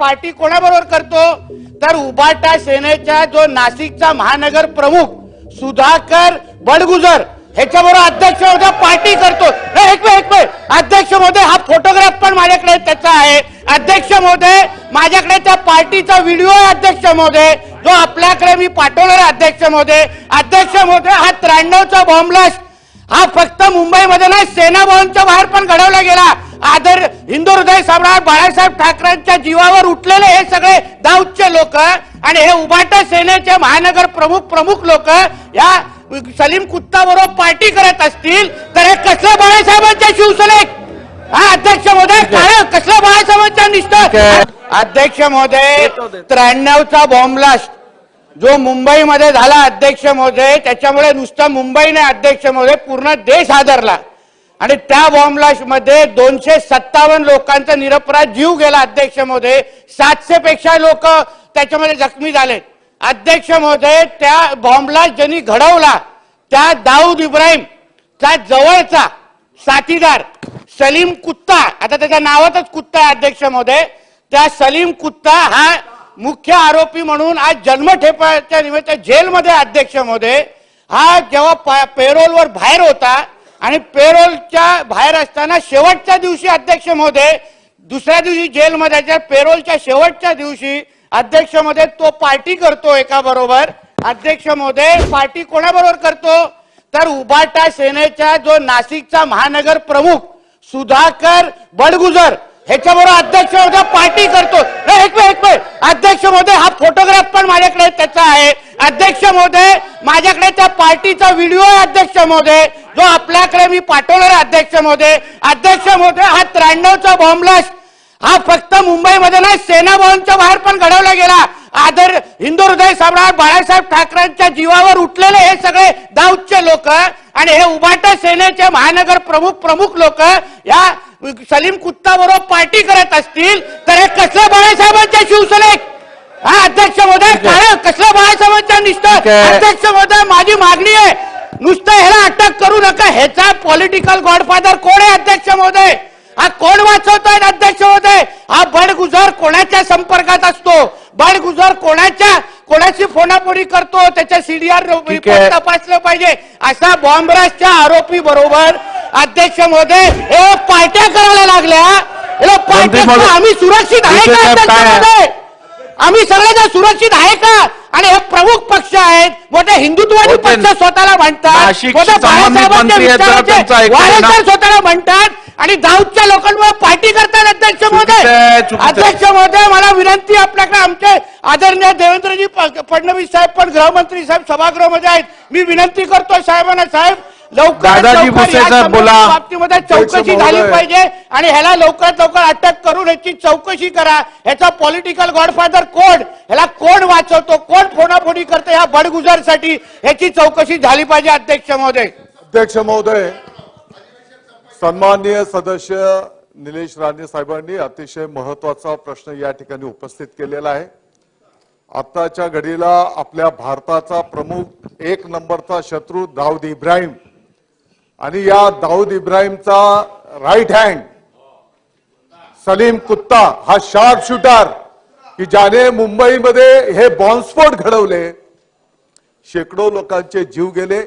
Party कोणाबरोबर करतो? तर उबाटा सेनेचा जो नाशिकचा महानगर प्रमुख सुधाकर बडगुजर ह्याच्याबरोबर अध्यक्ष महोदय पार्टी करतो. एक एक अध्यक्ष महोदय हा फोटोग्राफ पण माझ्याकडे त्याचा आहे. अध्यक्ष महोदय माझ्याकडे त्या पार्टीचा व्हिडिओ आहे अध्यक्ष महोदय. जो आपल्याकडे मी पाठवणार अध्यक्ष महोदय. अध्यक्ष महोदय हा त्र्याण्णवचा बॉम्बलास्ट हा फक्त मुंबईमध्ये नाही सेना भवनच्या बाहेर पण घडवला गेला. आदर हिंदू हृदय सम्राट बाळासाहेब ठाकरेंच्या जीवावर उठलेले हे सगळे दाऊदचे लोक आणि हे उभाटा सेनेचे महानगर प्रमुख प्रमुख लोक या सलीम कुत्ता बरोबर पार्टी करत असतील तर हे कसलं बाळासाहेबांच्या शिवसेनेत हा अध्यक्ष महोदय काय कसलं बाळासाहेबांच्या निष्ठा? अध्यक्ष महोदय त्र्याण्णवचा बॉम्बलास्ट जो मुंबईमध्ये झाला अध्यक्ष महोदय त्याच्यामुळे नुसतं मुंबई नाही अध्यक्ष महोदय पूर्ण देश हादरला आणि त्या बॉम्बलाशमध्ये दोनशे सत्तावन्न लोकांचा निरपराध जीव गेला अध्यक्ष महोदय सातशे पेक्षा लोक त्याच्यामध्ये जखमी झाले अध्यक्ष महोदय त्या बॉम्बला ज्यांनी घडवला त्या दाऊद इब्राहिम चा जवळचा साथीदार सलीम कुत्ता आता त्याच्या नावातच कुत्ता आहे अध्यक्ष महोदय त्या सलीम कुत्ता हा मुख्य आरोपी म्हणून आज जन्मठेपाच्या निमित्त जेलमध्ये अध्यक्ष महोदय हा जेव्हा पेरोलवर बाहेर होता आणि पेरोलच्या बाहेर असताना शेवटच्या दिवशी अध्यक्ष महोदय दुसऱ्या दिवशी जेलमध्ये पेरोलच्या शेवटच्या दिवशी अध्यक्ष महोदय तो पार्टी करतो एका बरोबर. अध्यक्ष महोदय पार्टी कोणाबरोबर करतो? तर उबाटा सेनेचा जो नाशिकचा महानगर प्रमुख सुधाकर बडगुजर. ह्याच्याबरोबर अध्यक्ष महोदय पार्टी करतो. नाही, एक एक मिनिट. अध्यक्ष महोदय हा फोटोग्राफ पण माझ्याकडे त्याचा आहे. अध्यक्ष महोदय माझ्याकडे त्या पार्टीचा व्हिडिओ आहे अध्यक्ष महोदय. जो आपल्याकडे मी पाठवणार अध्यक्ष महोदय. अध्यक्ष महोदय हा त्र्याण्णवचा बॉम्बलास्ट हा फक्त मुंबईमध्ये नाही सेना भवनच्या बाहेर पण घडवला गेला. आदर हिंदू हृदय सम्राट बाळासाहेब ठाकरेंच्या जीवावर उठलेले हे सगळे दाऊदचे लोक आणि हे उभाटा सेनेचे महानगर प्रमुख प्रमुख लोक या सलीम कुत्ता बरोबर पार्टी करत असतील तर हे कसलं बाळासाहेबांच्या शिवसेनेत? हा अध्यक्ष महोदय काय कसलं बाळासाहेबांच्या निष्ठा. अध्यक्ष महोदय माझी मागणी आहे नुसतं ह्याला अटक करू नका ह्याचा पॉलिटिकल गॉडफादर कोण आहे अध्यक्ष महोदय? हा कोण वाचवतोय अध्यक्ष महोदय? हा बडगुजर कोणाच्या संपर्कात असतो? बडगुजर कोणाच्या कोणाची फोनाफोनी करतो? त्याच्या सीडीआर. तपासलं पाहिजे. असा बॉम्बराजच्या आरोपी बरोबर अध्यक्ष महोदय हे पार्ट्या करायला लागल्या. पार्ट्या आम्ही सुरक्षित आहे का अध्यक्ष? महोदय आम्ही सगळेजण सुरक्षित आहे का? आणि हे प्रमुख पक्ष आहेत. मोठे हिंदुत्ववादी. पक्ष स्वतःला म्हणतात. मोठे बाळासाहेबांच्या स्वतःला म्हणतात. आणि दाऊदच्या लोकांमुळे पार्टी करतात अध्यक्ष महोदय. अध्यक्ष महोदय मला विनंती आपल्याकडे. आमचे आदरणीय देवेंद्रजी फडणवीस साहेब पण गृहमंत्री साहेब सभागृहामध्ये आहेत. मी विनंती करतोय साहेबांना साहेब दादाजी भुसे साहेब बोला. बाबतीमध्ये चौकशी झाली. पाहिजे आणि ह्याला लवकरात लवकर अटक करून ह्याची चौकशी करा. ह्याचा पॉलिटिकल गॉडफादर कोण? ह्याला कोण वाचवतो? कोण फोडाफोडी करतो ह्या बडगुजरसाठी? ह्याची चौकशी झाली पाहिजे अध्यक्ष महोदय. अध्यक्ष महोदय सन्माननीय सदस्य निलेश राणे साहेबांनी अतिशय महत्त्वाचा प्रश्न या ठिकाणी उपस्थित केलेला आहे. आताच्या घडीला आपल्या भारताचा प्रमुख एक नंबरचा शत्रू दाऊद इब्राहिम आणि या दाऊद इब्राहिमचा राईट हँड सलीम कुत्ता हा शार्प शूटर की ज्याने मुंबईमध्ये हे बॉम्बस्फोट घडवले शेकडो लोकांचे जीव गेले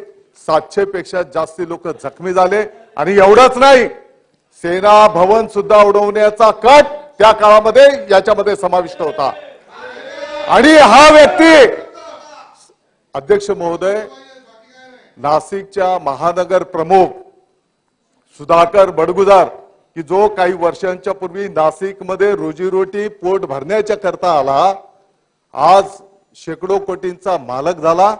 सातशे पेक्षा जास्ती लोक जखमी झाले आणि एवढंच नाही सेना भवन सुद्धा उडवण्याचा कट त्या काळामध्ये याच्यामध्ये समाविष्ट होता. आणि हा व्यक्ती अध्यक्ष महोदय नाशिकच्या महानगर प्रमुख सुधाकर बडगुजार की जो काही वर्षांच्या पूर्वी नाशिकमध्ये रोजीरोटी पोट भरण्याच्या करता आला आज शेकडो कोटींचा मालक झाला.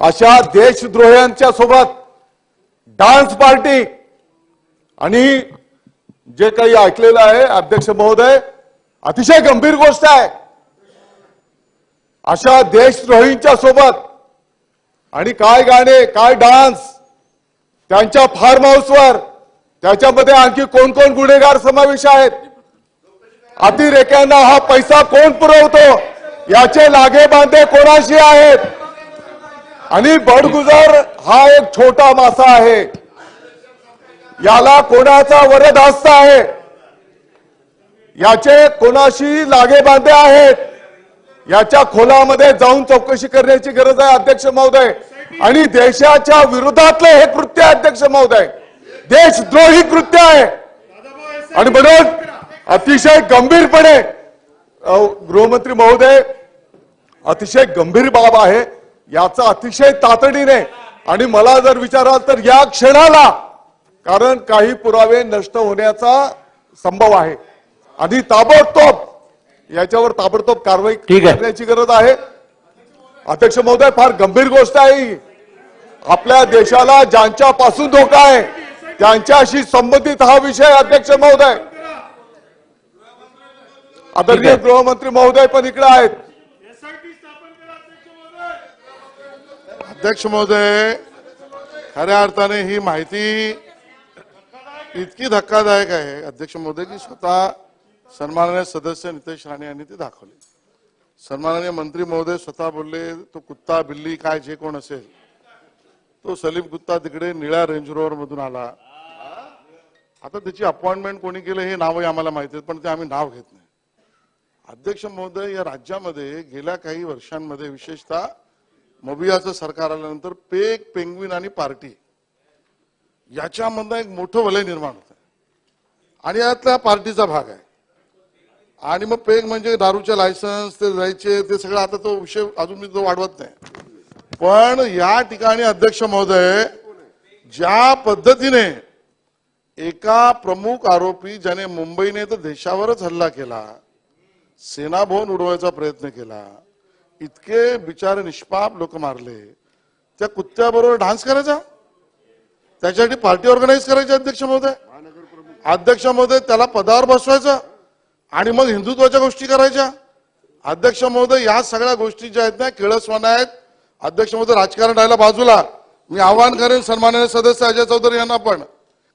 अशा देशद्रोह्यांच्या सोबत डान्स पार्टी आणि जे काही ऐकलेलं आहे अध्यक्ष महोदय अतिशय गंभीर गोष्ट आहे. अशा देशद्रोहींच्या सोबत आणि काय गाणे काय डान्स त्यांच्या फार्म हाऊसवर त्याच्यामध्ये आणखी कोण कोण गुन्हेगार समावेश आहेत? अतिरेक्यांना हा पैसा कोण पुरवतो? याचे लागे बांधे कोणाशी आहेत? आणि बडगुजर हा एक छोटा मासा आहे. याला कोणाचा वरद आहे? याचे कोणाशी लागे बांधे आहेत? याच्या खोलामध्ये जाऊन चौकशी करण्याची गरज आहे अध्यक्ष महोदय. आणि देशाच्या विरोधातलं हे कृत्य आहे अध्यक्ष महोदय. देशद्रोही कृत्य आहे. आणि म्हणून अतिशय गंभीरपणे गृहमंत्री महोदय अतिशय गंभीर बाब आहे. याचा अतिशय तातडीने आणि मला जर विचाराल तर या क्षणाला कारण काही पुरावे नष्ट होण्याचा संभव आहे. आणि ताबडतोब याच्यावर ताबडतोब कारवाई. करण्याची गरज आहे. अध्यक्ष महोदय फार गंभीर गोष्ट आहे ही. आपल्या देशाला ज्यांच्या पासून धोका आहे त्यांच्याशी संबंधित हा विषय अध्यक्ष महोदय. आदरणीय गृहमंत्री महोदय पण इकडे आहेत. अध्यक्ष महोदय खऱ्या अर्थाने ही माहिती इतकी धक्कादायक आहे. अध्यक्ष महोदय की स्वतः सन्माननीय सदस्य नितेश राणे यांनी ती दाखवली. सन्माननीय मंत्री महोदय स्वतः बोलले तो कुत्ता बिल्ली काय जे कोण असेल तो सलीम कुत्ता तिकडे निळ्या रेंज रोवर मधून आला. आता त्याची अपॉइंटमेंट कोणी केलं हे नावही आम्हाला माहिती आहेत पण ते आम्ही नाव घेत नाही. अध्यक्ष महोदय या राज्यामध्ये गेल्या काही वर्षांमध्ये विशेषतः मबियाचं सरकार आल्यानंतर पेक पेंग्विन आणि पार्टी याच्यामधनं एक मोठं वलय निर्माण होत. आहे आणि यातल्या पार्टीचा भाग आहे. आणि मग पेग म्हणजे दारूचे लायसन्स ते जायचे ते सगळं आता तो विषय अजून मी तो वाढवत नाही. पण या ठिकाणी अध्यक्ष महोदय ज्या पद्धतीने एका प्रमुख आरोपी ज्याने मुंबईने तर देशावरच हल्ला केला सेनाभवन उडवायचा प्रयत्न केला इतके बिचारे निष्पाप लोक मारले त्या कुत्त्याबरोबर डान्स करायचा? त्याच्यासाठी पार्टी ऑर्गनाईज करायची अध्यक्ष महोदय? अध्यक्ष महोदय त्याला पदावर बसवायचं? आणि मग हिंदुत्वाच्या गोष्टी करायच्या? अध्यक्ष महोदय या सगळ्या गोष्टी ज्या आहेत ना केळसवाना आहेत. अध्यक्ष महोदय राजकारण राहिला बाजूला. मी आवाहन करेन सन्माननीय सदस्य अजय चौधरी यांना पण.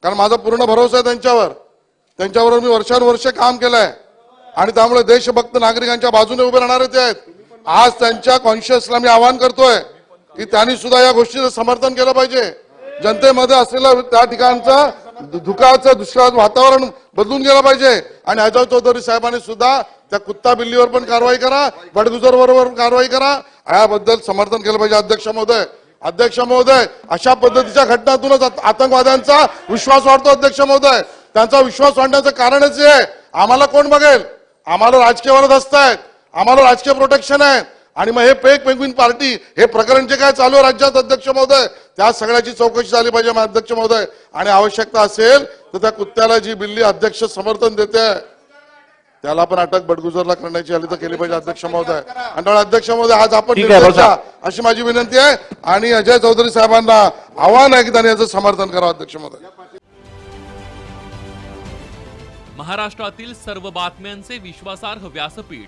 कारण माझा पूर्ण भरोसा आहे त्यांच्यावर. त्यांच्याबरोबर मी वर्षानुवर्ष काम केलंय. आणि त्यामुळे देशभक्त नागरिकांच्या बाजूने उभे राहणारे ते आहेत. आज त्यांच्या कॉन्शियसला मी आवाहन करतोय की त्यांनी सुद्धा या गोष्टीचं समर्थन केलं पाहिजे. जनतेमध्ये असलेला त्या ठिकाणचं धुकाचं दुष्काळ वातावरण बदलून गेलं पाहिजे. आणि अजय चौधरी साहेबांनी सुद्धा त्या कुत्ता बिल्लीवर पण कारवाई करा बडगुजर बरोबर कारवाई करा. याबद्दल समर्थन केलं पाहिजे अध्यक्ष महोदय. अध्यक्ष महोदय अशा पद्धतीच्या घटनातूनच आतंकवाद्यांचा विश्वास वाढतो अध्यक्ष महोदय. त्यांचा विश्वास वाढण्याचं कारणच हे आहे. आम्हाला कोण बघेल? आम्हाला राजकीय वरद आहेत. आम्हाला राजकीय प्रोटेक्शन आहे आणि मग हे पेक पेंग्विन पार्टी हे प्रकरण जे काय चालू आहे राज्यात अध्यक्ष महोदय त्या सगळ्याची चौकशी झाली पाहिजे मग अध्यक्ष महोदय. आणि आवश्यकता असेल तर त्या कुत्त्याला जी बिल्ली अध्यक्ष समर्थन देते त्याला पण अटक बडगुजरला करण्याची आली तर केली पाहिजे अध्यक्ष महोदय. आणि अध्यक्ष महोदय आज आपण अशी माझी विनंती आहे. आणि अजय चौधरी साहेबांना आव्हान आहे की त्यांनी याचं समर्थन करावं अध्यक्ष महोदय. महाराष्ट्रातील सर्व बातम्यांचे विश्वासार्ह व्यासपीठ.